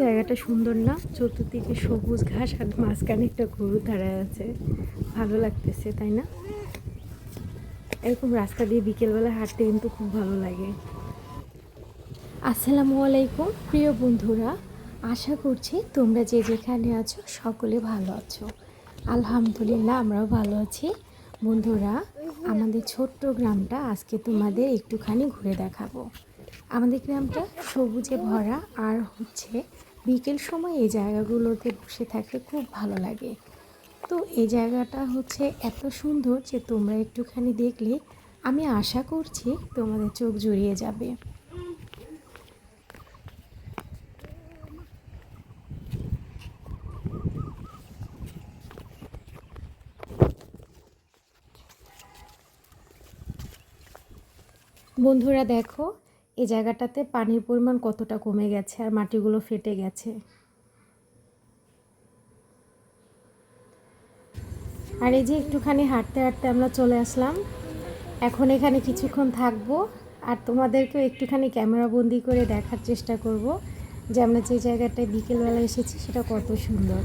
জায়গাটা সুন্দর না? চতুর্দিকে সবুজ ঘাস আর মাঝখানে একটা গরু দাঁড়ায় আছে। ভালো লাগতেছে, তাই না? এরকম রাস্তা দিয়ে বিকেলবেলা হাঁটতে কিন্তু খুব ভালো লাগে। আসসালামু আলাইকুম, প্রিয় বন্ধুরা। আশা করছি তোমরা যে যেখানে আছো সকলে ভালো আছো। আলহামদুলিল্লাহ, আমরাও ভালো আছি। বন্ধুরা আমাদের ছোট্ট গ্রামটা আজকে তোমাদের একটুখানি ঘুরে দেখাবো। আমাদের গ্রামটা সবুজে ভরা আর হচ্ছে বিকেল সময় এই জায়গাগুলোতে বসে থাকতে খুব ভালো লাগে। তো এই জায়গাটা হচ্ছে এত সুন্দর যে তোমরা একটুখানি দেখলে আমি আশা করছি তোমাদের চোখ জুড়িয়ে যাবে। বন্ধুরা দেখো, এই জায়গাটাতে পানির পরিমাণ কতটা কমে গেছে আর মাটিগুলো ফেটে গেছে। আর এই যে একটুখানি হাঁটতে হাঁটতে আমরা চলে আসলাম। এখন এখানে কিছুক্ষণ থাকব আর তোমাদেরকেও একটুখানি ক্যামেরা বন্দি করে দেখার চেষ্টা করব যে আমরা যে জায়গাটায় বিকেলবেলা এসেছি সেটা কত সুন্দর।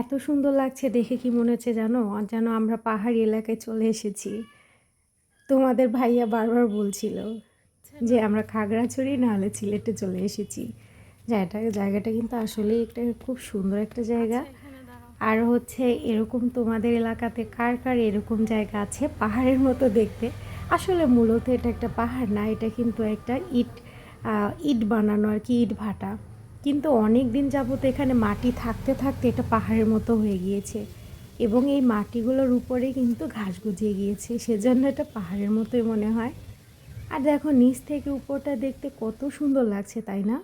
এত সুন্দর লাগছে দেখে কি মনে হচ্ছে জানো? যেন আমরা পাহাড়ি এলাকায় চলে এসেছি। তোমাদের ভাইয়া বারবার বলছিল যে আমরা খাগড়াছড়ি নাহলে সিলেটে চলে এসেছি। জায়গাটা জায়গাটা কিন্তু আসলেই একটা খুব সুন্দর একটা জায়গা। আর হচ্ছে এরকম তোমাদের এলাকাতে কার কার এরকম জায়গা আছে পাহাড়ের মতো দেখতে? আসলে মূলত এটা একটা পাহাড় না এটা কিন্তু একটা ইট ইট বানানো আর কি ইট ভাটা। কিন্তু অনেক দিন যাবত এখানে মাটি থাকতে থাকতে এটা পাহাড়ের মতো হয়ে গিয়েছে। এবং এই মাটিগুলোর উপরে কিন্তু ঘাস গজিয়ে গিয়েছে, সেজন্য এটা পাহাড়ের মতোই মনে হয়। আর দেখো, নিচ থেকে উপরটা দেখতে কত সুন্দর লাগছে, তাই না?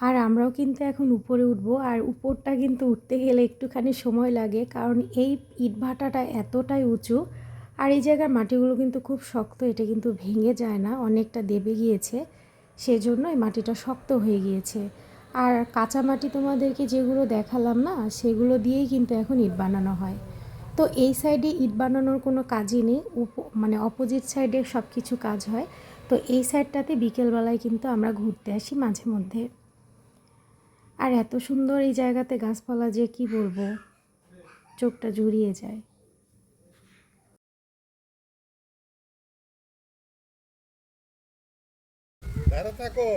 আর আমরাও কিন্তু এখন উপরে উঠবো, আর উপরটা কিন্তু উঠতে গেলে একটুখানি সময় লাগে, কারণ এই ইট ভাটাটা এতটাই উঁচু আর এই জায়গার মাটিগুলো কিন্তু খুব শক্ত, এটা কিন্তু ভেঙে যায় না, অনেকটা দেবে গিয়েছে। সেজন্য এই মাটিটা শক্ত হয়ে গিয়েছে। আর কাঁচা মাটি তোমাদেরকে যেগুলো দেখালাম না, সেগুলো দিয়েই কিন্তু এখন ইট বানানো হয়। তো এই সাইডে ইট বানানোর কোনো কাজই নেই মানে অপোজিট সাইডে সব কিছু কাজ হয়। তো এই সাইডটাতে বিকেলবেলায় কিন্তু আমরা ঘুরতে আসি মাঝে মধ্যে। আর এত সুন্দর এই জায়গাতে গাছপালা যে কি বলব, চোখটা জুড়িয়ে যায়। দাঁড়া থাকো।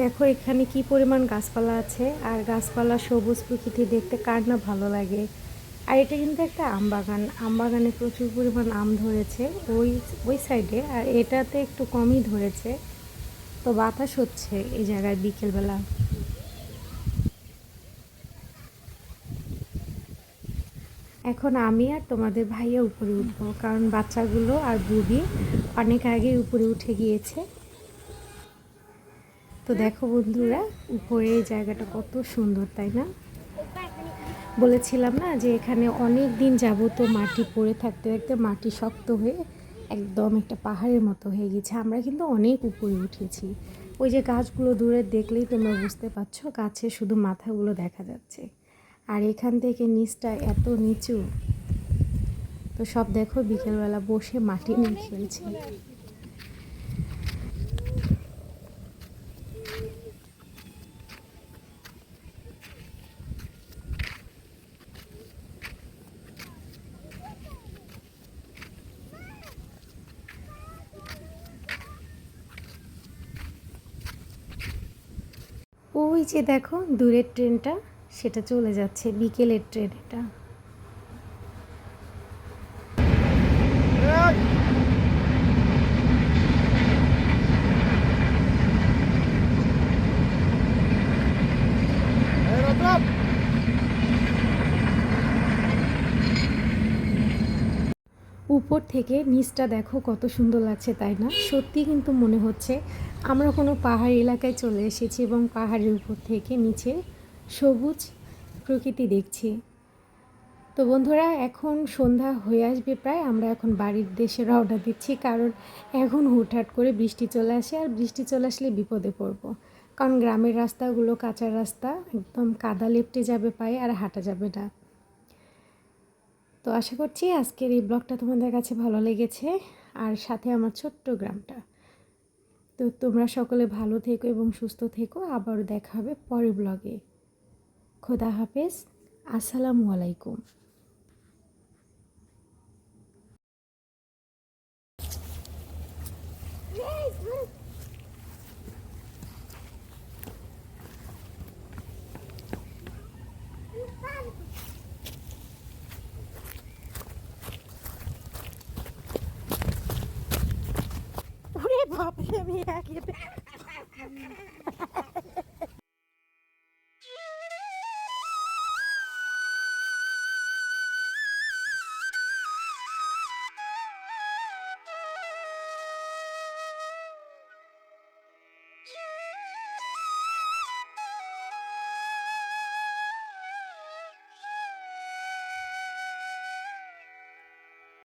দেখো, এখানে কি পরিমাণ গাছপালা আছে? আর গাছপালা সবুজ প্রকৃতি দেখতে কার না ভালো লাগে? আর এটা কিন্তু একটা আম বাগান। আম বাগানে প্রচুর পরিমাণ আম ধরেছে ওই ওই সাইডে। আর এটাতে একটু কমই ধরেছে। তো বাতাস হচ্ছে এই জায়গায় বিকেলবেলা। এখন আমি আর তোমাদের ভাইয়া উপরে উঠবো, কারণ বাচ্চাগুলো আর বুবি অনেক আগে উপরে উঠে গিয়েছে। তো দেখো বন্ধুরা, উপরে জায়গাটা কত সুন্দর, তাই না? বলেছিলাম না যে এখানে অনেক দিন যাবত মাটি পড়ে থাকতে থাকতে মাটি শক্ত হয়ে একদম একটা পাহাড়ের মতো হয়ে গেছে। আমরা কিন্তু অনেক উপরে উঠেছি। ওই যে গাছগুলো দূরে দেখলেই তোমরা বুঝতে পারছ, গাছে শুধু মাথাগুলো দেখা যাচ্ছে। আর এখান থেকে নিচটা এত নিচু। তো সব দেখো, বিকেলবেলা বসে মাটি নিয়ে খেলছে ওই যে দেখো, দূরের ট্রেনটা, সেটা চলে যাচ্ছে, বিকেলের ট্রেন এটা। উপর থেকে নিচটা দেখো কত সুন্দর লাগছে, তাই না? সত্যি কিন্তু মনে হচ্ছে আমরা কোনো পাহাড় এলাকায় চলে এসেছি এবং পাহাড়ের উপর থেকে নিচে সবুজ প্রকৃতি দেখছি। তো বন্ধুরা, এখন সন্ধ্যা হয়ে আসবে প্রায়। আমরা এখন বাড়ির দেশে রওনা দিচ্ছি, কারণ এখন হুটহাট করে বৃষ্টি চলে আসে আর বৃষ্টি চলে আসলে বিপদে পড়ব। কারণ গ্রামের রাস্তাগুলো কাঁচা রাস্তা, একদম কাদা লেপটে যাবে পায়ে আর হাঁটা যাবে না। তো আশা করছি আজকের এই ব্লগটা তোমাদের কাছে ভালো লেগেছে। আর সাথে আমার ছোট্ট গ্রামটা। তো তোমরা সকলে ভালো থেকো এবং সুস্থ থেকো। আবার দেখা হবে পরের ব্লগে খোদা হাফেজ। আসসালামু আলাইকুম। อบเมียกิน